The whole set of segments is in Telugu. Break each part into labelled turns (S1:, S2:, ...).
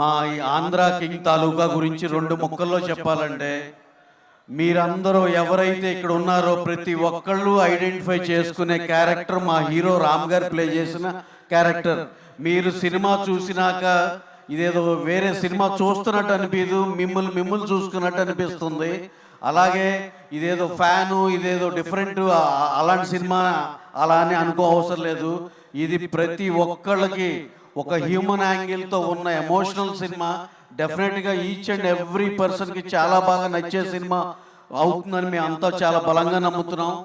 S1: మా ఈ ఆంధ్ర కింగ్ తాలూకా గురించి రెండు ముక్కల్లో చెప్పాలంటే మీరందరూ ఎవరైతే ఇక్కడ ఉన్నారో ప్రతి ఒక్కళ్ళు ఐడెంటిఫై చేసుకునే క్యారెక్టర్ మా హీరో రామ్ గారు ప్లే చేసిన క్యారెక్టర్. మీరు సినిమా చూసినాక ఇదేదో వేరే సినిమా చూస్తున్నట్టు అనిపించదు మిమ్మల్ని మిమ్మల్ని చూసుకున్నట్టు అనిపిస్తుంది. అలాగే ఇదేదో ఫ్యాను ఇదేదో డిఫరెంట్ అలాంటి సినిమా అలా అని అనుకో అవసరం లేదు. ఇది ప్రతి ఒక్కళ్ళకి ఒక హ్యూమన్ యాంగిల్తో ఉన్న ఎమోషనల్ సినిమా డెఫినెట్గా ఈచ్ అండ్ ఎవ్రీ పర్సన్కి చాలా బాగా నచ్చే సినిమా అవుతుందని మేము అంతా చాలా బలంగా నమ్ముతున్నాం.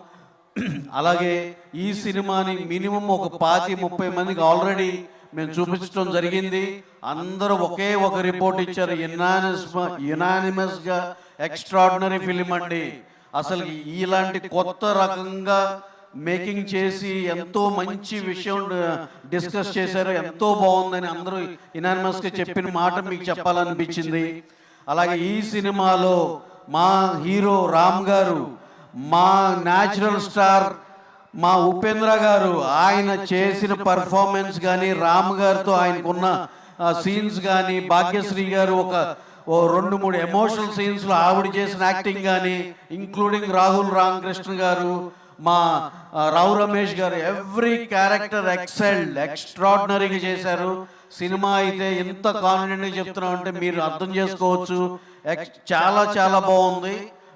S1: అలాగే ఈ సినిమాని మినిమం ఒక పాతి ముప్పై మందికి ఆల్రెడీ మేము చూపించడం జరిగింది. అందరూ ఒకే ఒక రిపోర్ట్ ఇచ్చారు. యునానిమస్ యునానిమస్గా ఎక్స్ట్రాడినరీ ఫిలిం అండి. అసలు ఇలాంటి కొత్త రకంగా మేకింగ్ చేసి ఎంతో మంచి విషయం డిస్కస్ చేశారు. ఎంతో బాగుందని అందరూ యునానిమస్గా చెప్పిన మాట మీకు చెప్పాలనిపించింది. అలాగే ఈ సినిమాలో మా హీరో రామ్ గారు మా న్యాచురల్ స్టార్ మా ఉపేంద్ర గారు ఆయన చేసిన పర్ఫార్మెన్స్ కానీ రామ్ గారితో ఆయనకున్న సీన్స్ కానీ భాగ్యశ్రీ గారు ఒక ఓ రెండు మూడు ఎమోషనల్ సీన్స్లో ఆవిడ చేసిన యాక్టింగ్ కానీ ఇంక్లూడింగ్ రాహుల్ రామకృష్ణ గారు మా రావు రమేష్ గారు ఎవ్రీ క్యారెక్టర్ ఎక్సెల్డ్ ఎక్స్ట్రాడినరీగా చేశారు. సినిమా అయితే ఎంత కాన్ఫిడెంట్గా చెప్తున్నాం అంటే మీరు అర్థం చేసుకోవచ్చు. ఎక్స్ చాలా చాలా బాగుంది.